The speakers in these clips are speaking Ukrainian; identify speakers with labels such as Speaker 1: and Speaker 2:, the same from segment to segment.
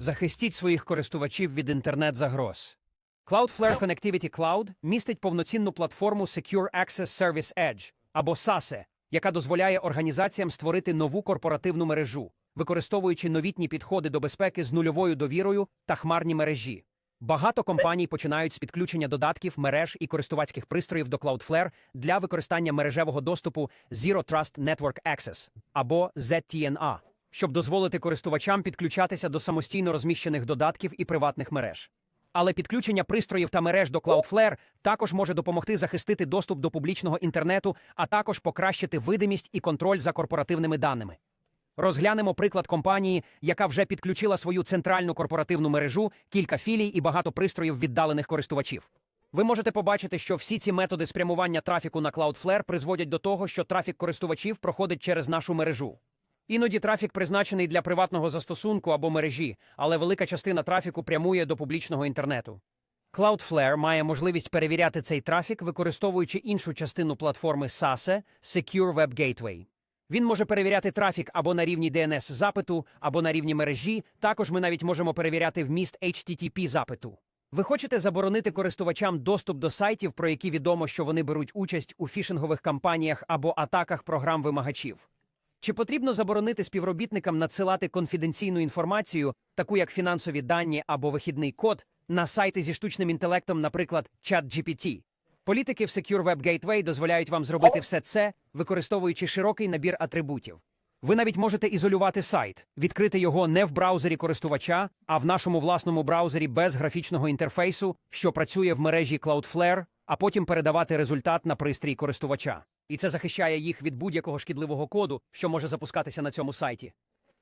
Speaker 1: Захистіть своїх користувачів від інтернет-загроз. Cloudflare Connectivity Cloud містить повноцінну платформу Secure Access Service Edge або SASE, яка дозволяє організаціям створити нову корпоративну мережу, використовуючи новітні підходи до безпеки з нульовою довірою та хмарні мережі. Багато компаній починають з підключення додатків, мереж і користувацьких пристроїв до Cloudflare для використання мережевого доступу Zero Trust Network Access або ZTNA, щоб дозволити користувачам підключатися до самостійно розміщених додатків і приватних мереж. Але підключення пристроїв та мереж до Cloudflare також може допомогти захистити доступ до публічного інтернету, а також покращити видимість і контроль за корпоративними даними. Розглянемо приклад компанії, яка вже підключила свою центральну корпоративну мережу, кілька філій і багато пристроїв віддалених користувачів. Ви можете побачити, що всі ці методи спрямування трафіку на Cloudflare призводять до того, що трафік користувачів проходить через нашу мережу. Іноді трафік призначений для приватного застосунку або мережі, але велика частина трафіку прямує до публічного інтернету. Cloudflare має можливість перевіряти цей трафік, використовуючи іншу частину платформи SASE – Secure Web Gateway. Він може перевіряти трафік або на рівні DNS запиту, або на рівні мережі. Також ми навіть можемо перевіряти вміст HTTP запиту. Ви хочете заборонити користувачам доступ до сайтів, про які відомо, що вони беруть участь у фішингових кампаніях або атаках програм вимагачів. Чи потрібно заборонити співробітникам надсилати конфіденційну інформацію, таку як фінансові дані або вихідний код, на сайти зі штучним інтелектом, наприклад, ChatGPT? Політики в Secure Web Gateway дозволяють вам зробити все це, використовуючи широкий набір атрибутів. Ви навіть можете ізолювати сайт, відкрити його не в браузері користувача, а в нашому власному браузері без графічного інтерфейсу, що працює в мережі Cloudflare, а потім передавати результат на пристрій користувача. І це захищає їх від будь-якого шкідливого коду, що може запускатися на цьому сайті.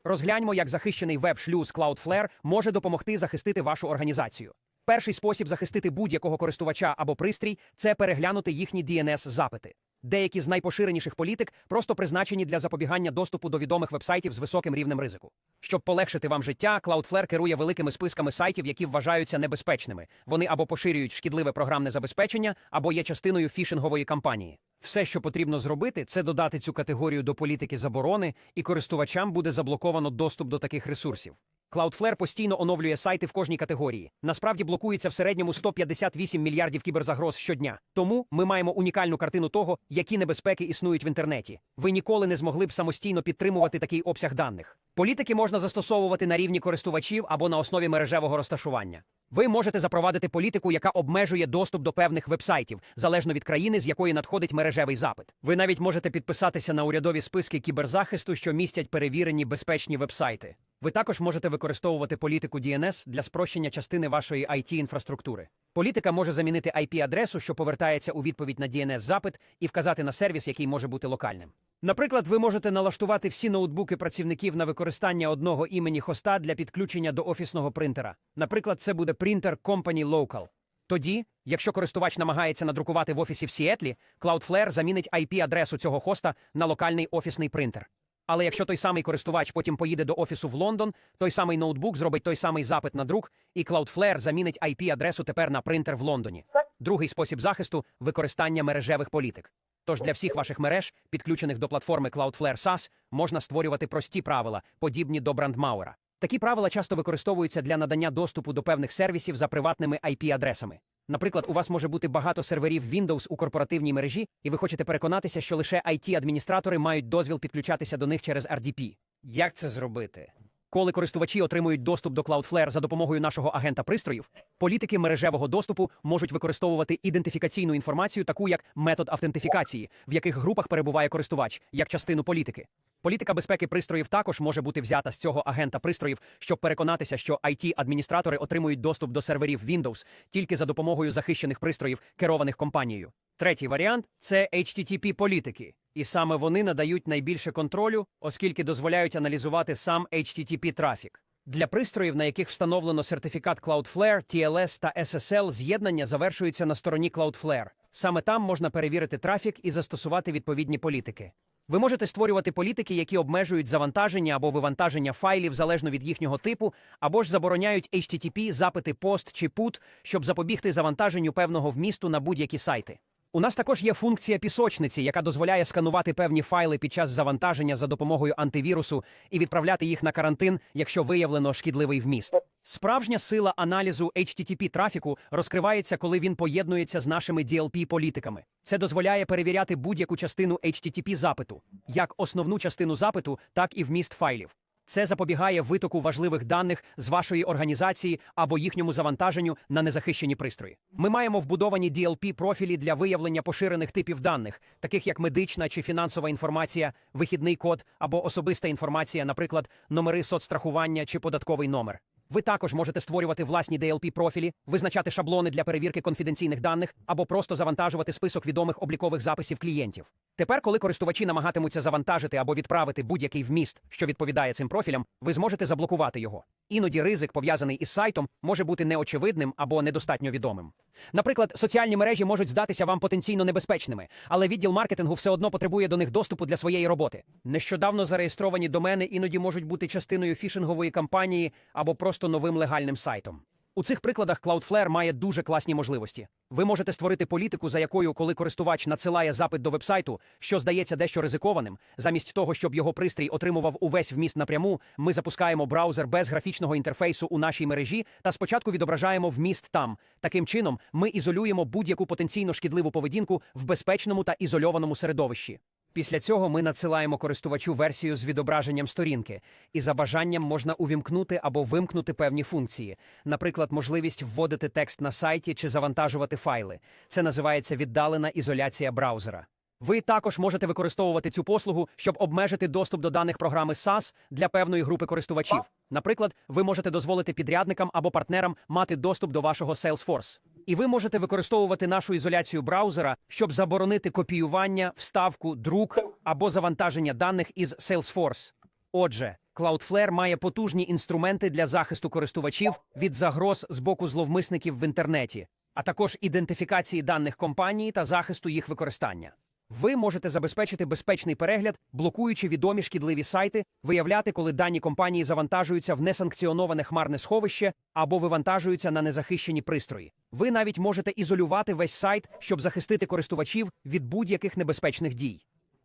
Speaker 1: Розгляньмо, як захищений веб-шлюз Cloudflare може допомогти захистити вашу організацію. Перший спосіб захистити будь-якого користувача або пристрій це переглянути їхні DNS-запити. Деякі з найпоширеніших політик просто призначені для запобігання доступу до відомих вебсайтів з високим рівнем ризику. Щоб полегшити вам життя, Cloudflare керує великими списками сайтів, які вважаються небезпечними. Вони або поширюють шкідливе програмне забезпечення, або є частиною фішингової кампанії. Все, що потрібно зробити, це додати цю категорію до політики заборони, і користувачам буде заблоковано доступ до таких ресурсів. Cloudflare постійно оновлює сайти в кожній категорії. Насправді блокується в середньому 158 мільярдів кіберзагроз щодня. Тому ми маємо унікальну картину того, які небезпеки існують в інтернеті. Ви ніколи не змогли б самостійно підтримувати такий обсяг даних. Політики можна застосовувати на рівні користувачів або на основі мережевого розташування. Ви можете запровадити політику, яка обмежує доступ до певних вебсайтів, залежно від країни, з якої надходить мережевий запит. Ви навіть можете підписатися на урядові списки кіберзахисту, що містять перевірені безпечні вебсайти. Ви також можете використовувати політику DNS для спрощення частини вашої IT-інфраструктури. Політика може замінити IP-адресу, що повертається у відповідь на DNS-запит, і вказати на сервіс, який може бути локальним. Наприклад, ви можете налаштувати всі ноутбуки працівників на використання одного імені хоста для підключення до офісного принтера. Наприклад, це буде принтер Company Local. Тоді, якщо користувач намагається надрукувати в офісі в Сіетлі, Cloudflare замінить IP-адресу цього хоста на локальний офісний принтер. Але якщо той самий користувач потім поїде до офісу в Лондон, той самий ноутбук зробить той самий запит на друк, і Cloudflare замінить IP-адресу тепер на принтер в Лондоні. Другий спосіб захисту використання мережевих політик. Тож для всіх ваших мереж, підключених до платформи Cloudflare SaaS, можна створювати прості правила, подібні до брандмауера. Такі правила часто використовуються для надання доступу до певних сервісів за приватними IP-адресами. Наприклад, у вас може бути багато серверів Windows у корпоративній мережі, і ви хочете переконатися, що лише IT-адміністратори мають дозвіл підключатися до них через RDP. Як це зробити? Коли користувачі отримують доступ до Cloudflare за допомогою нашого агента пристроїв, політики мережевого доступу можуть використовувати ідентифікаційну інформацію, таку як метод автентифікації, в яких групах перебуває користувач, як частину політики. Політика безпеки пристроїв також може бути взята з цього агента пристроїв, щоб переконатися, що IT-адміністратори отримують доступ до серверів Windows тільки за допомогою захищених пристроїв, керованих компанією. Третій варіант це HTTP політики, і саме вони надають найбільше контролю, оскільки дозволяють аналізувати сам HTTP трафік. Для пристроїв, на яких встановлено сертифікат Cloudflare, TLS та SSL, з'єднання завершується на стороні Cloudflare. Саме там можна перевірити трафік і застосувати відповідні політики. Ви можете створювати політики, які обмежують завантаження або вивантаження файлів залежно від їхнього типу, або ж забороняють HTTP, запити POST чи PUT, щоб запобігти завантаженню певного вмісту на будь-які сайти. У нас також є функція пісочниці, яка дозволяє сканувати певні файли під час завантаження за допомогою антивірусу і відправляти їх на карантин, якщо виявлено шкідливий вміст. Справжня сила аналізу http трафіку розкривається, коли він поєднується з нашими DLP-політиками. Це дозволяє перевіряти будь-яку частину http запиту, як основну частину запиту, так і вміст файлів. Це запобігає витоку важливих даних з вашої організації або їхньому завантаженню на незахищені пристрої. Ми маємо вбудовані DLP профілі для виявлення поширених типів даних, таких як медична чи фінансова інформація, вихідний код або особиста інформація, наприклад, номери соцстрахування чи податковий номер. Ви також можете створювати власні DLP профілі, визначати шаблони для перевірки конфіденційних даних або просто завантажувати список відомих облікових записів клієнтів. Тепер, коли користувачі намагатимуться завантажити або відправити будь-який вміст, що відповідає цим профілям, ви зможете заблокувати його. Іноді ризик, пов'язаний із сайтом, може бути неочевидним або недостатньо відомим. Наприклад, соціальні мережі можуть здатися вам потенційно небезпечними, але відділ маркетингу все одно потребує до них доступу для своєї роботи. Нещодавно зареєстровані домени іноді можуть бути частиною фішингової кампанії або просто новим легальним сайтом. У цих прикладах Cloudflare має дуже класні можливості. Ви можете створити політику, за якою, коли користувач надсилає запит до вебсайту, що здається дещо ризикованим, замість того, щоб його пристрій отримував увесь вміст напряму, ми запускаємо браузер без графічного інтерфейсу у нашій мережі та спочатку відображаємо вміст там. Таким чином, ми ізолюємо будь-яку потенційно шкідливу поведінку в безпечному та ізольованому середовищі. Після цього ми надсилаємо користувачу версію з відображенням сторінки, і за бажанням можна увімкнути або вимкнути певні функції, наприклад, можливість вводити текст на сайті чи завантажувати файли. Це називається віддалена ізоляція браузера. Ви також можете використовувати цю послугу, щоб обмежити доступ до даних програми SaaS для певної групи користувачів. Наприклад, ви можете дозволити підрядникам або партнерам мати доступ до вашого Salesforce. І ви можете використовувати нашу ізоляцію браузера, щоб заборонити копіювання, вставку, друк або завантаження даних із Salesforce. Отже, Cloudflare має потужні інструменти для захисту користувачів від загроз з боку зловмисників в інтернеті, а також ідентифікації даних компанії та захисту їх використання. Ви можете забезпечити безпечний перегляд, блокуючи відомі шкідливі сайти, виявляти, коли дані компанії завантажуються в несанкціоноване хмарне сховище або вивантажуються на незахищені пристрої. Ви навіть можете ізолювати весь сайт, щоб захистити користувачів від будь-яких небезпечних дій.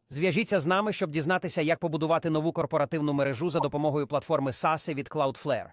Speaker 1: Зв'яжіться з нами, щоб дізнатися, як побудувати нову корпоративну мережу за допомогою платформи SASE від Cloudflare.